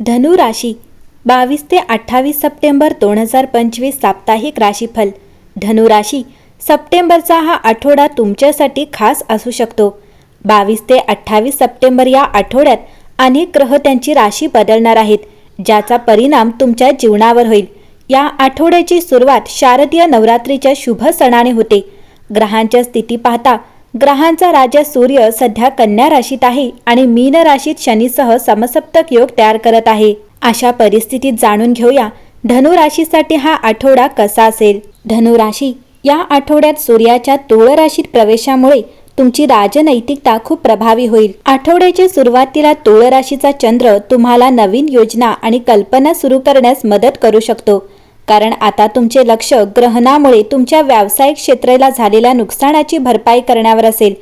धनु राशी बावीस ते अठ्ठावीस सप्टेंबर दोन हजार पंचवीस साप्ताहिक राशीफल. धनुराशी सप्टेंबरचा हा आठवडा तुमच्यासाठी खास असू शकतो. बावीस ते अठ्ठावीस सप्टेंबर या आठवड्यात अनेक ग्रह त्यांची राशी बदलणार आहेत ज्याचा परिणाम तुमच्या जीवनावर होईल. या आठवड्याची सुरुवात शारदीय नवरात्रीच्या शुभ सणाने होते. ग्रहांच्या स्थिती पाहता ग्रहांचा राजा सूर्य सध्या कन्या राशीत आहे आणि मीन राशीत शनीसह समसप्तक योग तयार करत आहे. अशा परिस्थितीत जाणून घेऊया धनु राशीसाठी हा आठवडा कसा असेल? धनु राशी या आठवड्यात सूर्याच्या तुळ राशीत प्रवेशामुळे तुमची राजनैतिकता खूप प्रभावी होईल. आठवड्याच्या सुरुवातीला तुळ राशीचा चंद्र तुम्हाला नवीन योजना आणि कल्पना सुरू करण्यास मदत करू शकतो. कारण आता तुमचे लक्ष ग्रहणामुळे तुमच्या व्यावसायिक क्षेत्राला झालेल्या नुकसानाची भरपाई करण्यावर असेल.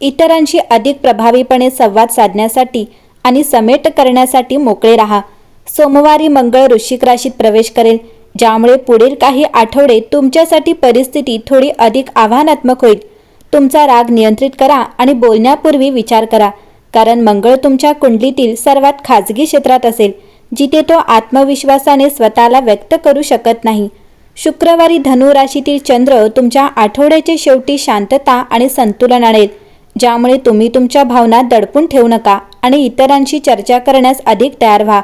इतरांशी अधिक प्रभावीपणे संवाद साधण्यासाठी आणि समेट करण्यासाठी मोकळे राहा. सोमवारी मंगळ वृश्चिक राशीत प्रवेश करेल ज्यामुळे पुढील काही आठवडे तुमच्यासाठी परिस्थिती थोडी अधिक आव्हानात्मक होईल. तुमचा राग नियंत्रित करा आणि बोलण्यापूर्वी विचार करा कारण मंगळ तुमच्या कुंडलीतील सर्वात खाजगी क्षेत्रात असेल. जिथे तो आत्मविश्वासाने स्वतःला व्यक्त करू शकत नाही. शुक्रवारी धनु राशीतील चंद्र तुमच्या आठवड्याच्या शेवटी शांतता आणि संतुलन आणेल ज्यामुळे तुम्ही तुमच्या भावना दडपून ठेवू नका आणि इतरांशी चर्चा करण्यास अधिक तयार व्हा.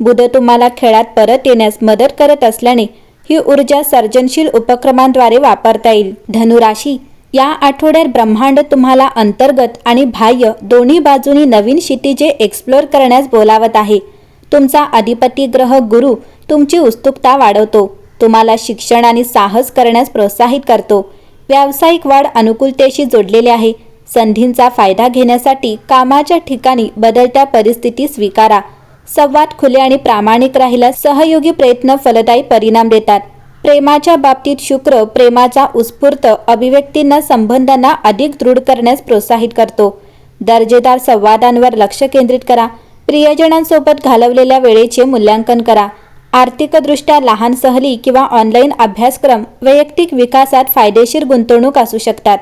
बुध तुम्हाला खेळात परत येण्यास मदत करत असल्याने ही ऊर्जा सर्जनशील उपक्रमांद्वारे वापरता येईल. धनुराशी या आठवड्यात ब्रह्मांड तुम्हाला अंतर्गत आणि बाह्य दोन्ही बाजूनी नवीन क्षितिजे एक्सप्लोर करण्यास बोलावत आहे. तुमचा अधिपती ग्रह गुरु तुमची उत्सुकता वाढवतो. तुम्हाला शिक्षण आणि साहस करण्यास प्रोत्साहित करतो. व्यावसायिक वाढ अनुकूलतेशी जोडलेले आहे. संधींचा फायदा घेण्यासाठी कामाच्या ठिकाणी बदलत्या परिस्थिती स्वीकारा. संवाद खुले आणि प्रामाणिक राहिल्यास सहयोगी प्रयत्न फलदायी परिणाम देतात. प्रेमाच्या बाबतीत शुक्र प्रेमाचा उत्स्फूर्त अभिव्यक्तींना संबंधांना अधिक दृढ करण्यास प्रोत्साहित करतो. दर्जेदार संवादांवर लक्ष केंद्रित करा. प्रियजनांसोबत घालवलेल्या वेळेचे मूल्यांकन करा. आर्थिकदृष्ट्या लहान सहली किंवा ऑनलाईन अभ्यासक्रम वैयक्तिक विकासात फायदेशीर गुंतवणूक असू शकतात.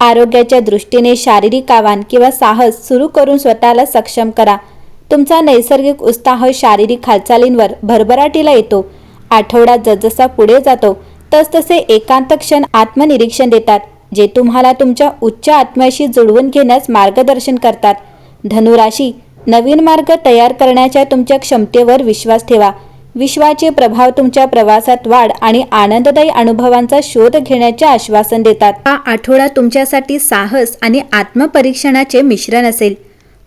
आरोग्याच्या दृष्टीने शारीरिक आव्हान किंवा साहस सुरू करून स्वतःला सक्षम करा. तुमचा नैसर्गिक उत्साह शारीरिक हालचालींवर भरभराटीला येतो. आठवडा जसजसा पुढे जातो तसतसे एकांत क्षण आत्मनिरीक्षण देतात जे तुम्हाला तुमच्या उच्च आत्म्याशी जुळवून घेण्यास मार्गदर्शन करतात. धनुराशी नवीन मार्ग तयार करण्याच्या तुमच्या क्षमतेवर विश्वास ठेवा. विश्वाचे प्रभाव तुमच्या प्रवासात वाढ आणि आनंददायी अनुभवांचा शोध घेण्याचे आश्वासन देतात. हा आठवडा तुमच्यासाठी साहस आणि आत्मपरीक्षणाचे मिश्रण असेल.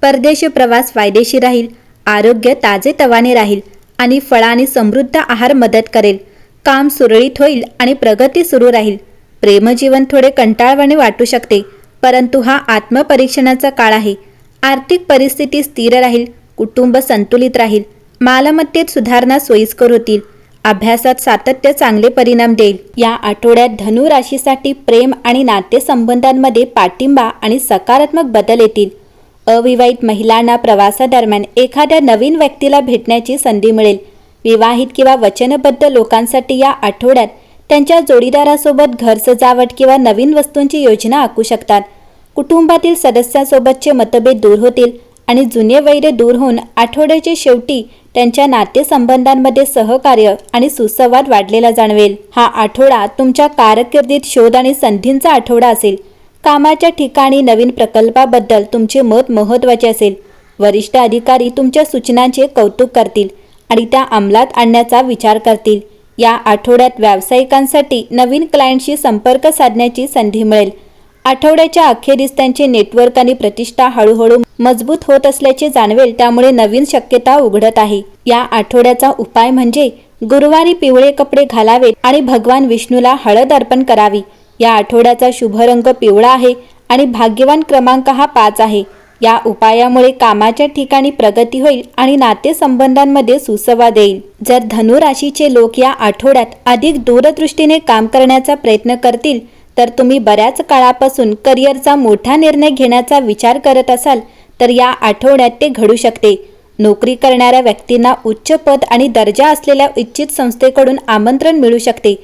परदेशी प्रवास फायदेशीर राहील आरोग्य ताजे तवाने राहील आणि फळ आणि समृद्ध आहार मदत करेल. काम सुरळीत होईल आणि प्रगती सुरू राहील. प्रेमजीवन थोडे कंटाळवाणे वाटू शकते परंतु हा आत्मपरीक्षणाचा काळ आहे. आर्थिक परिस्थिती स्थिर राहील कुटुंब संतुलित राहील मालमत्तेत सुधारणा सोयीस्कर होतील अभ्यासात सातत्य चांगले परिणाम देईल. या आठवड्यात धनु राशीसाठी प्रेम आणि नातेसंबंधांमध्ये पाठिंबा आणि सकारात्मक बदल येतील. अविवाहित महिलांना प्रवासादरम्यान एखाद्या नवीन व्यक्तीला भेटण्याची संधी मिळेल. विवाहित किंवा वचनबद्ध लोकांसाठी या आठवड्यात त्यांच्या जोडीदारासोबत घर सजावट किंवा नवीन वस्तूंची योजना आखू शकतात. कुटुंबातील सदस्यांसोबतचे मतभेद दूर होतील आणि जुने वैरे दूर होऊन आठवड्याच्या शेवटी त्यांच्या नातेसंबंधांमध्ये सहकार्य आणि सुसंवाद वाढलेला जाणवेल. हा आठवडा तुमच्या कारकिर्दीत शोध आणि संधींचा आठवडा असेल. कामाच्या ठिकाणी नवीन प्रकल्पाबद्दल तुमचे मत महत्त्वाचे असेल. वरिष्ठ अधिकारी तुमच्या सूचनांचे कौतुक करतील आणि त्या अंमलात आणण्याचा विचार करतील. या आठवड्यात व्यावसायिकांसाठी नवीन क्लायंटशी संपर्क साधण्याची संधी मिळेल. आठवड्याच्या अखेरीस त्यांचे नेटवर्क आणि प्रतिष्ठा हळूहळू मजबूत होत असल्याचे जाणवेल त्यामुळे नवीन शक्यता उघडत आहे. या आठवड्याचा उपाय म्हणजे गुरुवारी पिवळे कपडे घालावेत आणि भगवान विष्णूला हळद अर्पण करावी. या आठवड्याचा शुभ रंग पिवळा आहे आणि भाग्यवान क्रमांक हा पाच आहे. या उपायामुळे कामाच्या ठिकाणी प्रगती होईल आणि नातेसंबंधांमध्ये सुसवाद येईल. जर धनु राशीचे लोक या आठवड्यात अधिक दूरदृष्टीने काम करण्याचा प्रयत्न करतील तर तुम्ही बऱ्याच काळापासून करिअरचा मोठा निर्णय घेण्याचा विचार करत असाल तर या आठवड्यात ते घडू शकते. नोकरी करणाऱ्या व्यक्तींना उच्च पद आणि दर्जा असलेल्या इच्छित संस्थेकडून आमंत्रण मिळू शकते.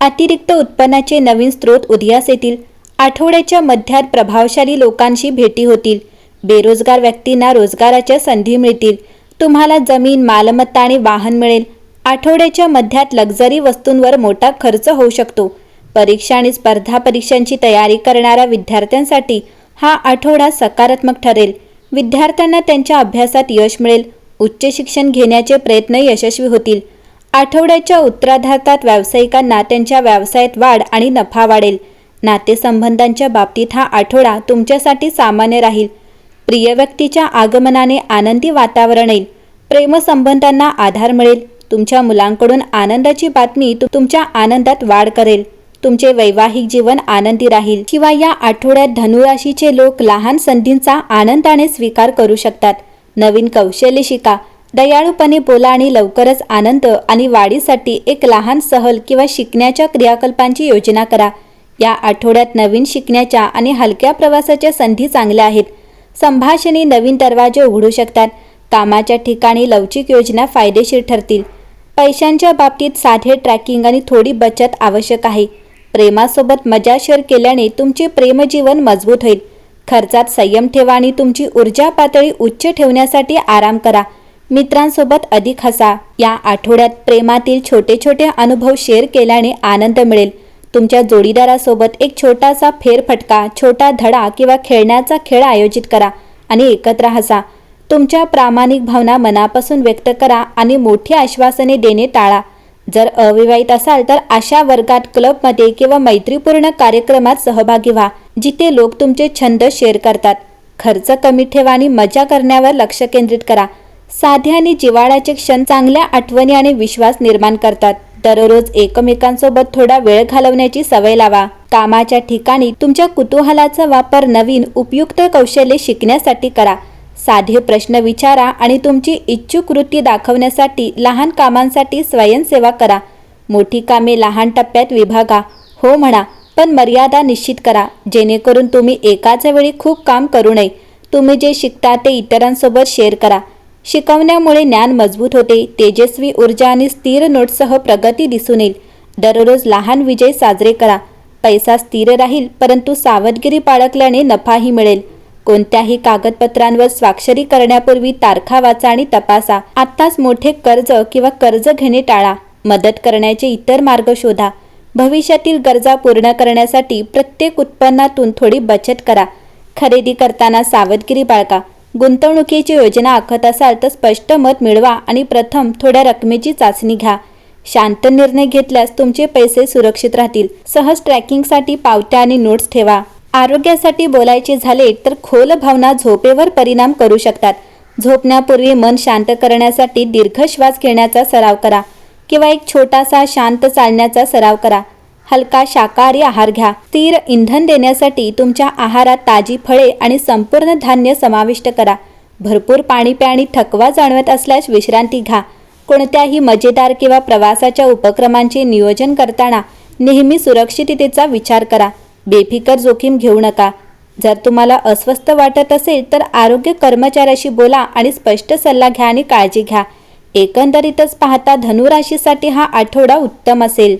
अतिरिक्त उत्पन्नाचे नवीन स्रोत उदयास येतील. आठवड्याच्या मध्यात प्रभावशाली लोकांशी भेटी होतील. बेरोजगार व्यक्तींना रोजगाराच्या संधी मिळतील. तुम्हाला जमीन मालमत्ता आणि वाहन मिळेल. आठवड्याच्या मध्यात लक्झरी वस्तूंवर मोठा खर्च होऊ शकतो. परीक्षा आणि स्पर्धा परीक्षांची तयारी करणाऱ्या विद्यार्थ्यांसाठी हा आठवडा सकारात्मक ठरेल. विद्यार्थ्यांना त्यांच्या अभ्यासात यश मिळेल. उच्च शिक्षण घेण्याचे प्रयत्न यशस्वी होतील. आठवड्याच्या उत्तराधार्तात व्यावसायिकांना त्यांच्या व्यवसायात वाढ आणि नफा वाढेल. नातेसंबंधांच्या बाबतीत हा आठवडा तुमच्यासाठी सामान्य राहील. प्रिय व्यक्तीच्या आगमनाने आनंदी वातावरण येईल. प्रेमसंबंधांना आधार मिळेल. तुमच्या मुलांकडून आनंदाची बातमी तुमच्या आनंदात वाढ करेल. तुमचे वैवाहिक जीवन आनंदी राहील. शिवाय या आठवड्यात धनुराशीचे लोक लहान संधींचा आनंदाने स्वीकार करू शकतात. नवीन कौशल्य शिका. दयाळूपणे बोला आणि लवकरच आनंद आणि वाढीसाठी एक लहान सहल किंवा शिकण्याच्या क्रियाकल्पांची योजना करा. या आठवड्यात नवीन शिकण्याच्या आणि हलक्या प्रवासाच्या संधी चांगल्या आहेत. संभाषणे नवीन दरवाजे उघडू शकतात. कामाच्या ठिकाणी लवचिक योजना फायदेशीर ठरतील. पैशांच्या बाबतीत साधे ट्रॅकिंग आणि थोडी बचत आवश्यक आहे. प्रेमासोबत मजा शेअर केल्याने तुमचे प्रेमजीवन मजबूत होईल. खर्चात संयम ठेवा आणि तुमची ऊर्जा पातळी उच्च ठेवण्यासाठी आराम करा. मित्रांसोबत अधिक हसा. या आठवड्यात प्रेमातील छोटे छोटे अनुभव शेअर केल्याने आनंद मिळेल. तुमच्या जोडीदारासोबत एक छोटासा फेरफटका छोटा धडा किंवा खेळण्याचा खेळ आयोजित करा आणि एकत्र हसा. तुमच्या प्रामाणिक भावना मनापासून व्यक्त करा आणि मोठी आश्वासने देणे टाळा. जर अविवाहित असाल तर अशा वर्गात क्लबमध्ये किंवा मैत्रीपूर्ण कार्यक्रमात सहभागी व्हा जिथे लोक तुमचे छंद शेअर करतात. खर्च कमी ठेवा आणि मजा करण्यावर लक्ष केंद्रित करा. साधे आणि जिवाळ्याचे क्षण चांगल्या आठवणी आणि विश्वास निर्माण करतात. दररोज एकमेकांसोबत थोडा वेळ घालवण्याची सवय लावा. कामाच्या ठिकाणी तुमच्या कुतूहलाचा वापर नवीन उपयुक्त कौशल्ये शिकण्यासाठी करा. साधे प्रश्न विचारा आणि तुमची इच्छुक वृत्ती दाखवण्यासाठी लहान कामांसाठी स्वयंसेवा करा. मोठी कामे लहान टप्प्यात विभागा. हो म्हणा पण मर्यादा निश्चित करा. जेणेकरून तुम्ही एकाच वेळी खूप काम करू नये. तुम्ही जे शिकता ते इतरांसोबत शेअर करा. शिकवण्यामुळे ज्ञान मजबूत होते. तेजस्वी ऊर्जा आणि स्थिर नोटसह प्रगती दिसून येईल. दररोज लहान विजय साजरे करा. पैसा स्थिर राहील परंतु सावधगिरी बाळगल्याने नफाही मिळेल. कोणत्याही कागदपत्रांवर स्वाक्षरी करण्यापूर्वी तारखा वाचा आणि तपासा. आत्ताच मोठे कर्ज किंवा कर्ज घेणे टाळा. मदत करण्याचे इतर मार्ग शोधा. भविष्यातील गरजा पूर्ण करण्यासाठी प्रत्येक उत्पन्नातून थोडी बचत करा. खरेदी करताना सावधगिरी बाळगा. गुंतवणुकीची योजना आखत असाल तर स्पष्ट मत मिळवा आणि प्रथम थोड्या रकमेची चाचणी घ्या. शांत निर्णय घेतल्यास तुमचे पैसे सुरक्षित राहतील. सहज ट्रॅकिंगसाठी पावत्या आणि नोट्स ठेवा. आरोग्यासाठी बोलायचे झाले तर खोल भावना झोपेवर परिणाम करू शकतात. झोपण्यापूर्वी मन शांत करण्यासाठी दीर्घ श्वास घेण्याचा सराव करा किंवा एक छोटासा शांत चालण्याचा सराव करा. हलका शाकाहारी आहार घ्या. स्थिर इंधन देण्यासाठी तुमच्या आहारात ताजी फळे आणि संपूर्ण धान्य समाविष्ट करा. भरपूर पाणी प्या आणि थकवा जाणवत असल्यास विश्रांती घ्या. कोणत्याही मजेदार किंवा प्रवासाच्या उपक्रमांचे नियोजन करताना नेहमी सुरक्षिततेचा विचार करा. बेफिकर जोखीम घेऊ नका. जर तुम्हाला अस्वस्थ वाटत असेल तर आरोग्य कर्मचाऱ्याशी बोला आणि स्पष्ट सल्ला घ्या आणि काळजी घ्या. एकंदरीतच पाहता धनुराशीसाठी हा आठवडा उत्तम असेल.